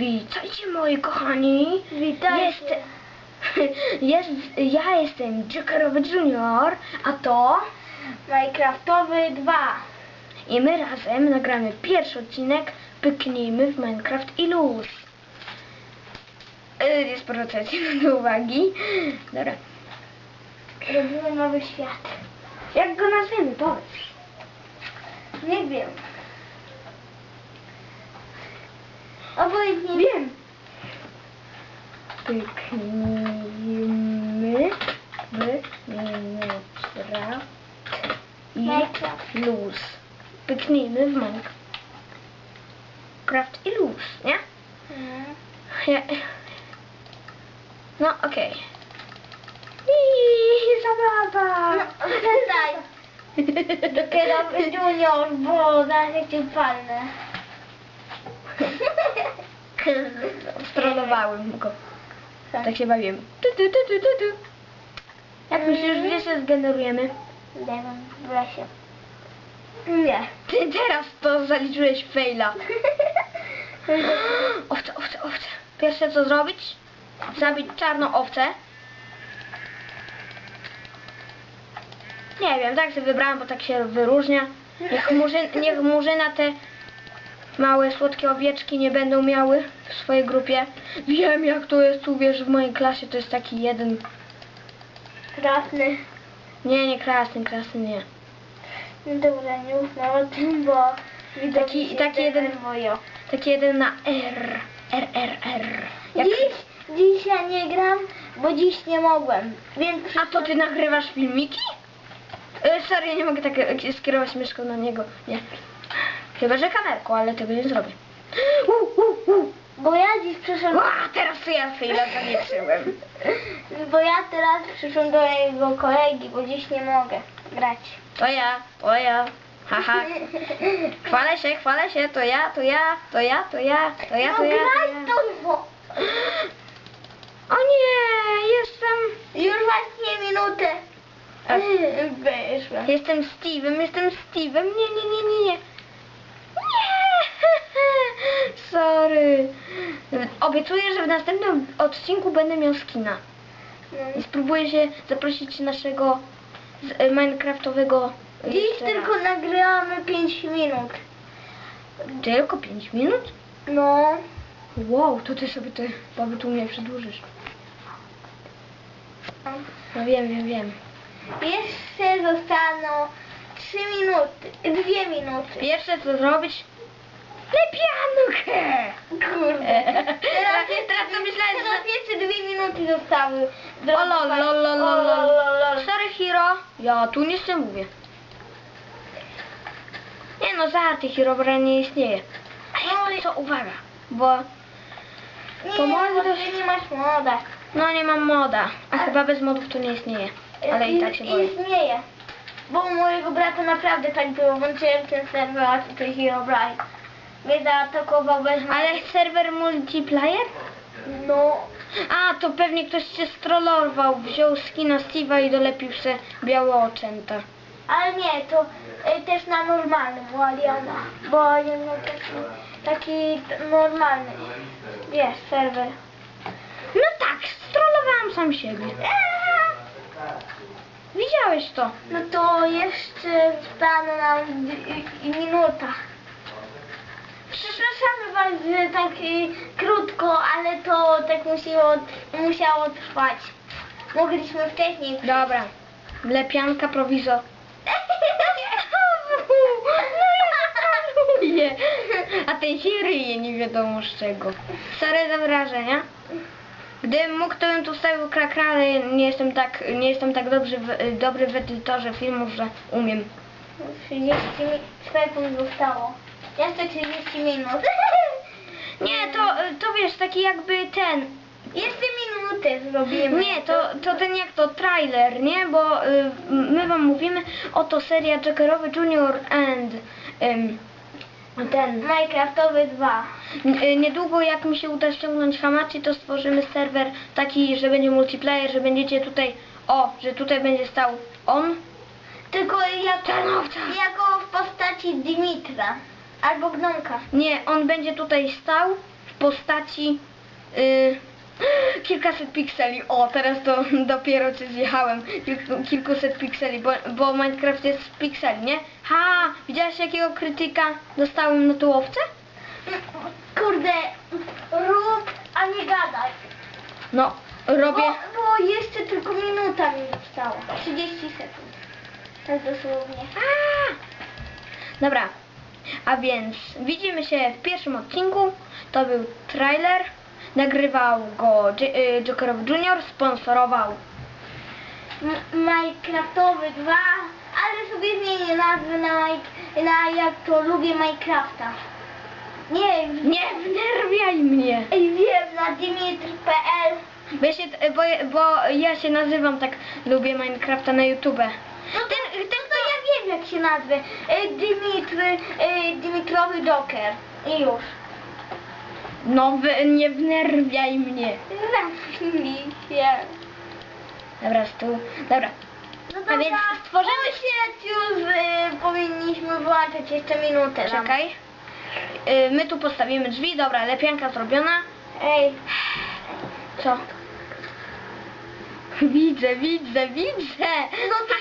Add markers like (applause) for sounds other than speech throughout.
Witajcie moi kochani. Witajcie. Jest, (laughs) jest, ja jestem Jokerowy Junior, a to Minecraftowy 2. i my razem nagramy pierwszy odcinek Pyknijmy w Minecraft i luz. Jest procesji (laughs) do uwagi. Dobra. Robimy nowy świat. Jak go nazwiemy? Powiedz. Nie wiem. Obojętnie. Pyknijmy w Minecraft i Minecraft. luz. Pyknijmy w Minecraft i luz, nie? Ja... No, okej. Iii, zabawa! No, przestań. Jokerowy Junior, bo zaraz jak cię palnę. Strollowałem go. Tak się bawiłem. Tu, tu, tu, tu, tu, tu. Jak myślisz, gdzie się zgenerujemy? Nie wiem, w lesie. Nie. Ty teraz to zaliczyłeś faila. (laughs) Owce, owce, owce. Pierwsze co zrobić? Zabić czarną owcę. Nie wiem, tak sobie wybrałam, bo tak się wyróżnia. Niech, murzyn, niech murzyna te małe, słodkie owieczki nie będą miały w swojej grupie. Wiem jak to jest, tu wiesz, w mojej klasie to jest taki jeden... Krasny. Nie, nie krasny, krasny nie. No dobra, nie mówmy o tym, bo Taki- taki jeden- denerwują. Taki jeden na R. R, R, R. Jak... Dziś, dziś ja nie gram, bo dziś nie mogłem, więc... A to ty nagrywasz filmiki? E, sorry, ja nie mogę tak e, skierować myszką na niego. Nie. Chyba, że kamerką, ale tego nie zrobię. U, u, u. Bo ja dziś przyszedłem... Ła, teraz to ja chwilę zaliczyłem. Bo ja teraz przyszłem do jego kolegi, bo dziś nie mogę grać. To ja, to ja. Haha. (laughs) Chwalę się, chwalę się, to ja, to ja, to ja, to ja, to ja, no to ja. graj To ja. to, bo... O nie, jestem... Już właśnie minutę. A- Wyszłem. Jestem Steve'em, jestem Steve'em. Nie, nie, nie, nie, nie. Sorry. Obiecuję, że w następnym odcinku będę miał skina. I spróbuję się zaprosić naszego z, e, minecraftowego Dziś tylko nagrywamy 5 minut. Tylko 5 minut? No. Wow, to ty sobie te baby tu mnie przedłużysz. No wiem, wiem, wiem. Jeszcze zostaną 3 minuty, 2 minuty. Pierwsze co zrobić? Lepiankę! Kurde. Teraz, teraz to myślałem, że... Teraz jeszcze 2 minuty zostały. O lol, lol, lol, lol, lol. Sorry, Hiro. Ja tu nic nie mówię. Nie no, żarty, Hiro nie istnieje. No i- Co, uwaga, bo Nie, To może ty nie masz moda. no nie mam moda, a chyba bez modów to nie istnieje. Ale i tak się boję. Istnieje. Bo u mojego brata naprawdę tak było. Włączyłem ten serwer, a tutaj Hero Bright. Mnie zaatakował bez Ale serwer multiplayer? No. A, to pewnie ktoś cię strollował, wziął skina Steve'a i dolepił se białe oczęta. Ale nie, to y, też na normalnym u Aliana. Bo Alian miał taki, taki normalny. Wiesz, serwer. No tak, strollowałam sam siebie. Widziałeś to. No to jeszcze zostaną nam d- y, minuta. Przepraszamy Was, że tak y, krótko, ale to tak musiało, musiało trwać. Mogliśmy wcześniej. Dobra, lepianka prowizor. (laughs) Nie. (laughs) A ten się ryje nie wiadomo z czego. Stare za wrażenia. Gdybym mógł, to bym tu stawił krakra, ale nie jestem tak, nie jestem tak dobry w, dobry w edytorze filmów, że umiem. 30 mi- sekund zostało. Jeszcze 30 minut. Nie, to, to wiesz, taki jakby ten. Jeszcze minutę zrobimy. Nie, to, to ten jak to trailer, nie? Bo y, my wam mówimy, oto seria Jokerowy Junior and ym, ten. Minecraftowy 2. N- y, Niedługo jak mi się uda ściągnąć Hamachi, to stworzymy serwer taki, że będzie multiplayer, że będziecie tutaj, o, że tutaj będzie stał on. Tylko jako, Czarnowca. jako w postaci Dimitra. Albo Gnomka. Nie, on będzie tutaj stał postaci y, (gasps) kilkaset pikseli. O, teraz to (laughs) dopiero co zjechałem. Kilku, kilkuset pikseli, bo, bo Minecraft jest z pikseli, nie? Ha! Widziałaś jakiego krytyka dostałem na tą owcę? Kurde, rób, a nie gadaj. No, robię... Bo, bo jeszcze tylko minuta mi została. 30 sekund. Tak dosłownie. A! Dobra, a więc widzimy się w pierwszym odcinku. To był trailer. Nagrywał go J- y, Jokerow Junior, sponsorował. M- Minecraftowy 2, ale sobie zmienię nazwę na, na jak to lubię Minecrafta. Nie, Nie wnerwiaj mnie! Ej, wiem, na dimitri.pl. Bo ja, się, bo, bo ja się nazywam tak, lubię Minecrafta na YouTube. No ten, ten to ja wiem jak się nazwę. E, Dimitry, e, Dimitrowy Joker. I już. No wy, nie wnerwiaj mnie. Zamknij się. Dobra, stół. Dobra. No A dobra, więc stworzymy- już e, powinniśmy wyłączyć jeszcze minutę. nam. Czekaj. Y, my tu postawimy drzwi. Dobra, lepianka zrobiona. Ej, Co? Widzę, widzę, widzę. no to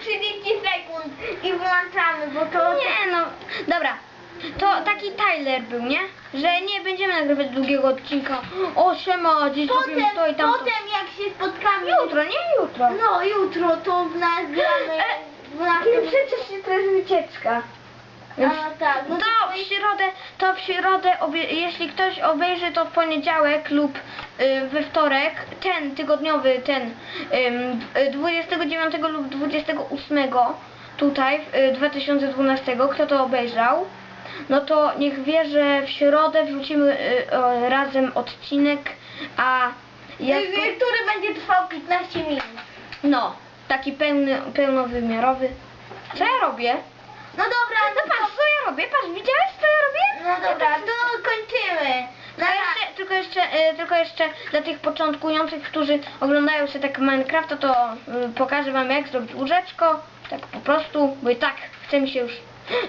30 sekund i włączamy, bo to... Nie no, dobra. To taki Tyler był, nie? Że nie będziemy nagrywać długiego odcinka. O, siema, dziś Potem, zrobimy to i tamto. potem jak się spotkamy... Jutro, nie jutro. No jutro to nagramy... E, w naszym- przecież to jest wycieczka. A, tak, no to w środę, to w środę, obie, jeśli ktoś obejrzy to w poniedziałek lub y, we wtorek, ten tygodniowy, ten ym, y, 29 lub 28 tutaj, y, 2012, kto to obejrzał, no to niech wie, że w środę wrzucimy y, o, razem odcinek, a. Y, Który będzie trwał 15 minut. No, taki pełny, pełnowymiarowy. Co ja robię? No dobra, No patrz, co ja robię? Patrz, widziałeś, co ja robię? No dobra, to kończymy. No jeszcze, tylko jeszcze, e, tylko jeszcze dla tych początkujących, którzy oglądają sobie tak Minecrafta, to y, pokażę wam jak zrobić łóżeczko. Tak po prostu, bo i tak chce mi się już...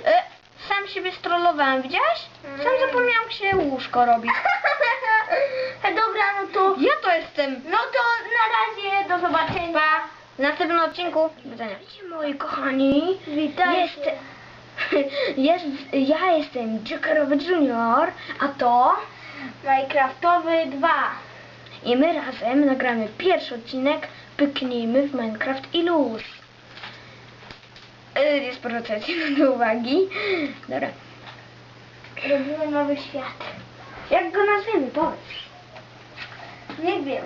E, sam siebie strollowałem, widziałeś? Sam Mm. zapomniałam jak się łóżko robi. (laughs) dobra, no to... Ja to jestem. No to na razie, do zobaczenia. Pa! W następnym odcinku. Do widzenia. Moi kochani. Witajcie. Jestem... (laughs) Jest, ja jestem Jokerowy Junior, a to... Minecraftowy 2. I my razem nagramy pierwszy odcinek Pyknijmy w Minecraft i luz. Yy, Jest proces do uwagi. Dobra. Robimy nowy świat. Jak go nazwiemy? Powiedz. Nie wiem.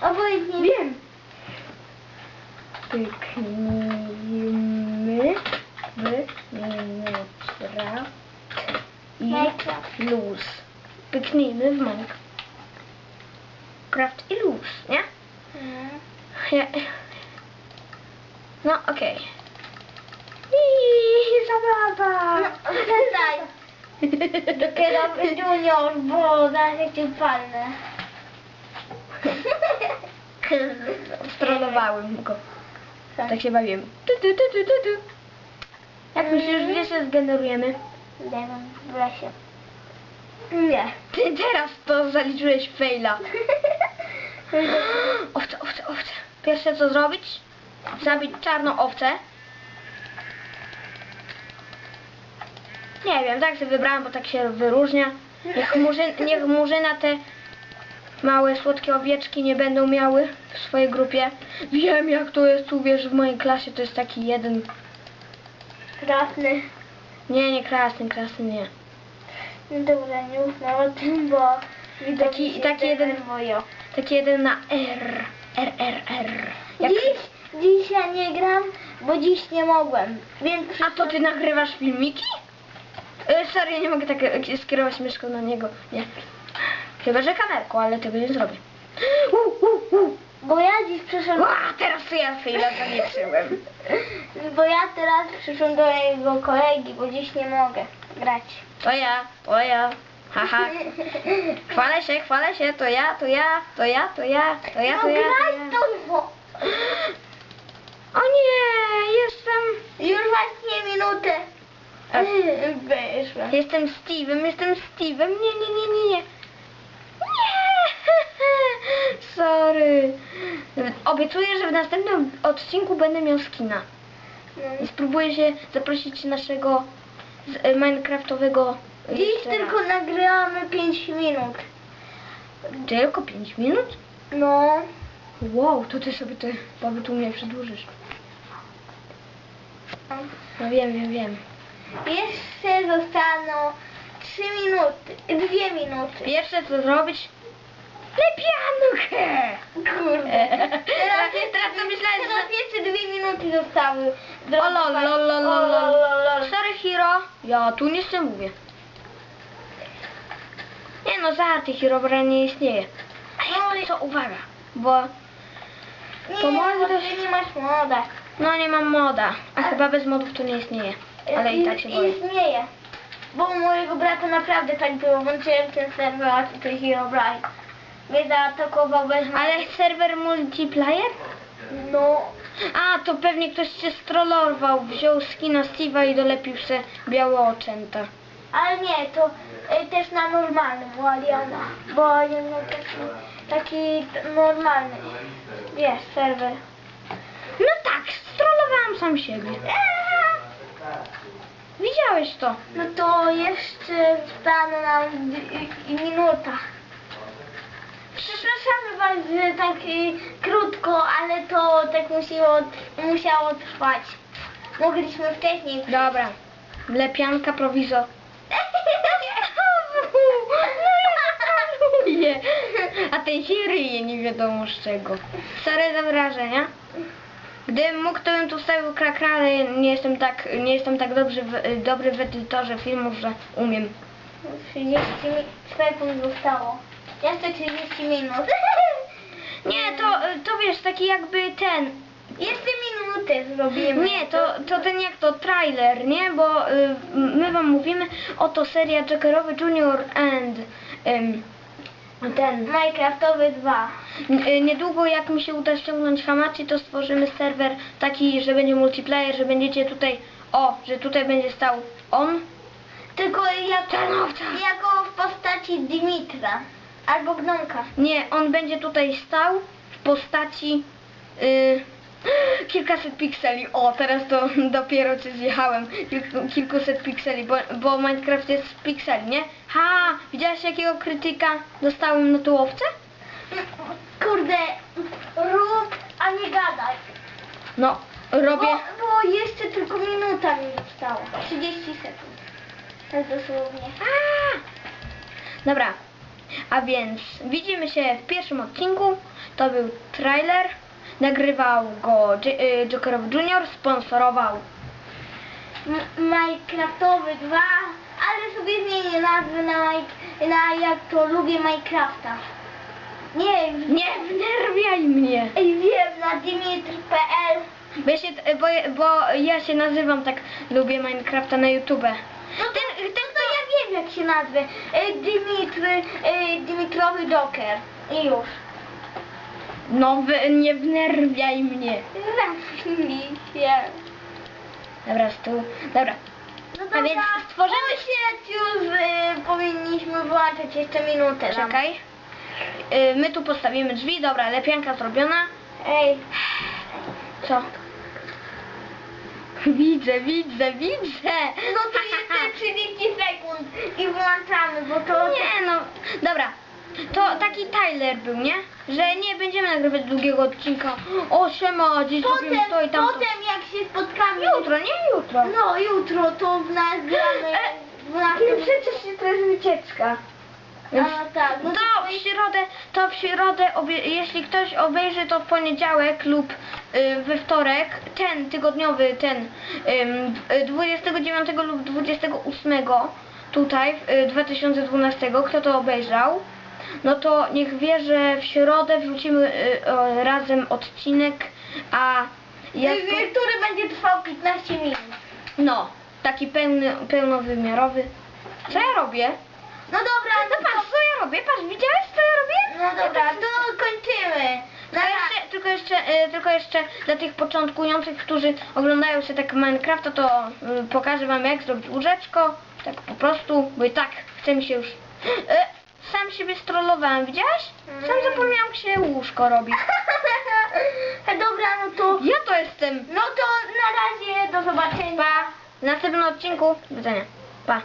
Obojętnie. Wiem. Pyknijmy w Minecraft i Minecraft. luz. Pyknijmy w Minecraft i luz, nie? Mhm. Ja... No, okej. Iii, zabawa! No, (laughs) przestań. Kierowy junior, bo zaraz jak cię palnę. (laughs) Strollowałem go. Tak się bawiłem. Tu, tu, tu, tu, tu, tu. Jak myślisz, gdzie się zgenerujemy? Demon w lesie. Nie. Ty teraz to zaliczyłeś faila. (laughs) Owce, owce, owce. Pierwsze co zrobić? Zabić czarną owcę. Nie wiem, tak sobie wybrałem, bo tak się wyróżnia. Niech, murzyn, niech murzyna te małe, słodkie owieczki nie będą miały w swojej grupie. Wiem jak to jest, uwierz, w mojej klasie to jest taki jeden... Krasny. Nie, nie krasny, krasny nie. No dobra, nie mówmy o tym, bo Taki- taki jeden- denerwują. Taki jeden na R. R, R, R. Jak... Dziś, dziś ja nie gram, bo dziś nie mogłem, więc... A to ty nagrywasz filmiki? E, sorry, ja nie mogę tak e, skierować myszką na niego. Nie. Chyba, że kamerką, ale tego nie zrobię. U, u, u. Bo ja dziś przyszedłem... Ła, teraz to ja chwilę zaliczyłem. (laughs) Bo ja teraz przyszłem do mojego kolegi, bo dziś nie mogę grać. To ja, to ja. Haha. (laughs) Chwalę się, chwalę się, to ja, to ja, to ja, to ja, to ja, no to ja. graj To ja. to. O nie, jestem... Już właśnie minutę. Wyszła. Jestem Steve'em, jestem Steve'em. Nie, nie, nie, nie, nie. Nie! (laughs) Sorry. Obiecuję, że w następnym odcinku będę miał skina. I spróbuję się zaprosić naszego z, e, Minecraftowego. Dziś jeszcze tylko raz. nagrywamy 5 minut. Tylko 5 minut? No. Wow, to ty sobie te baby tu mnie przedłużysz. No wiem, wiem, wiem. Jeszcze zostaną 3 minuty, 2 minuty. Pierwsze co zrobić? Lepiankę! Kurde. Teraz, teraz to myślałem, teraz że... jeszcze 2 minuty zostały. O lol, lol, lol, O, lol, lol. Sorry Hiro, ja tu nic nie mówię. Nie no, żarty, Hirobra nie istnieje. A jak co, uwaga, bo Nie, To może bo też- ty nie masz moda. no nie mam moda, a chyba bez modów to nie istnieje. Ale i tak się boję. Istnieje. Bo u mojego brata naprawdę było. Włączyłem ten serwer, a tutaj Hero Bright. Mnie zaatakował bez. Ale serwer multiplayer? No. A, to pewnie ktoś cię strollował, wziął skina Steve'a i dolepił se białe oczęta. Ale nie, to y, też na normalnym u Aliana. Bo Alian miał taki, taki normalny. Wiesz, serwer. No tak, strollowałam sam siebie. Eee! Widziałeś to. No to jeszcze zostaną nam minuta. Przepraszamy Was, że tak y, krótko, ale to tak musiało, musiało trwać. Mogliśmy wcześniej. Dobra, lepianka prowizor. (laughs) (laughs) A ten się ryje nie wiadomo z czego. Za wrażenia. Gdybym mógł, to bym tu wstawił krakra, ale nie jestem tak, nie jestem tak dobry w, dobry w edytorze filmów, że umiem. 30 mi- sekund zostało. Jeszcze 30 minut. (laughs) Nie, to, to wiesz, taki jakby ten. Jeszcze minutę zrobimy. Nie, to, to ten jak to trailer, nie? Bo y, my wam mówimy, oto seria Jackerowy Junior and ym, ten. Minecraftowy 2. N- y, Niedługo jak mi się uda ściągnąć Hamachi, to stworzymy serwer taki, że będzie multiplayer, że będziecie tutaj, o, że tutaj będzie stał on. Tylko jako, Czarnowca. jako w postaci Dimitra. Albo Gnomka. Nie, on będzie tutaj stał w postaci y, kilkaset pikseli. O, teraz to (laughs) dopiero cię zjechałem. Kilku, kilkuset pikseli, bo, bo Minecraft jest z pikseli, nie? Ha, widziałaś jakiego krytyka dostałem na tułowce? Kurde, rób, a nie gadaj. No, robię... Bo, bo jeszcze tylko minuta mi została. 30 sekund. Tak dosłownie. A! Dobra, a więc widzimy się w pierwszym odcinku. To był trailer. Nagrywał go y, Jokerowy Junior, sponsorował. Minecraftowy 2, ale sobie zmienię nazwę na, na jak to lubię Minecrafta. Nie, Nie wnerwiaj mnie! Ej, wiem, na dimitr.pl. Bo ja, się, bo, bo ja się nazywam tak, lubię Minecrafta na YouTube. No to, ten, ten, to ja wiem jak się nazwę. E, Dimitr, e, Dimitrowy Docker. I już. No wy, nie wnerwiaj mnie. Zamknij się. Dobra, stół. Dobra. No A dobra, więc stworzymy- Ojciec już e, powinniśmy włączyć jeszcze minutę. nam. Czekaj. Y, my tu postawimy drzwi. Dobra, lepianka zrobiona. Ej, Co? Widzę, widzę, widzę. no to jeszcze 30 sekund i włączamy, bo to... Nie no, dobra. To taki Tyler był, nie? Że nie będziemy nagrywać długiego odcinka. O, siema, dziś zrobimy Potem, to i tamto. potem jak się spotkamy... Jutro, nie jutro. No jutro to w nas gramy... E, w przecież to jest wycieczka. A, tak, no to w środę, to w środę, obie, jeśli ktoś obejrzy to w poniedziałek lub y, we wtorek, ten tygodniowy, ten ym, y, 29 lub 28 tutaj, y, 2012, kto to obejrzał, no to niech wie, że w środę wrzucimy y, o, razem odcinek, a ja, Y, Który będzie trwał 15 minut. no, taki pełny, pełnowymiarowy. Co ja robię? No dobra, No patrz, co ja robię? Patrz, widziałeś co ja robię? No dobra, to kończymy. Tylko jeszcze, tylko, jeszcze, e, tylko jeszcze dla tych początkujących, którzy oglądają się tak Minecrafta, to e, pokażę wam jak zrobić łóżeczko. Tak po prostu, bo i tak chce mi się już... E, sam siebie strollowałem, widziałaś? Sam Mm. zapomniałam jak się łóżko robi. (laughs) Dobra, no to... Ja to jestem. No to na razie, do zobaczenia. Pa! W następnym odcinku. Do widzenia. Pa!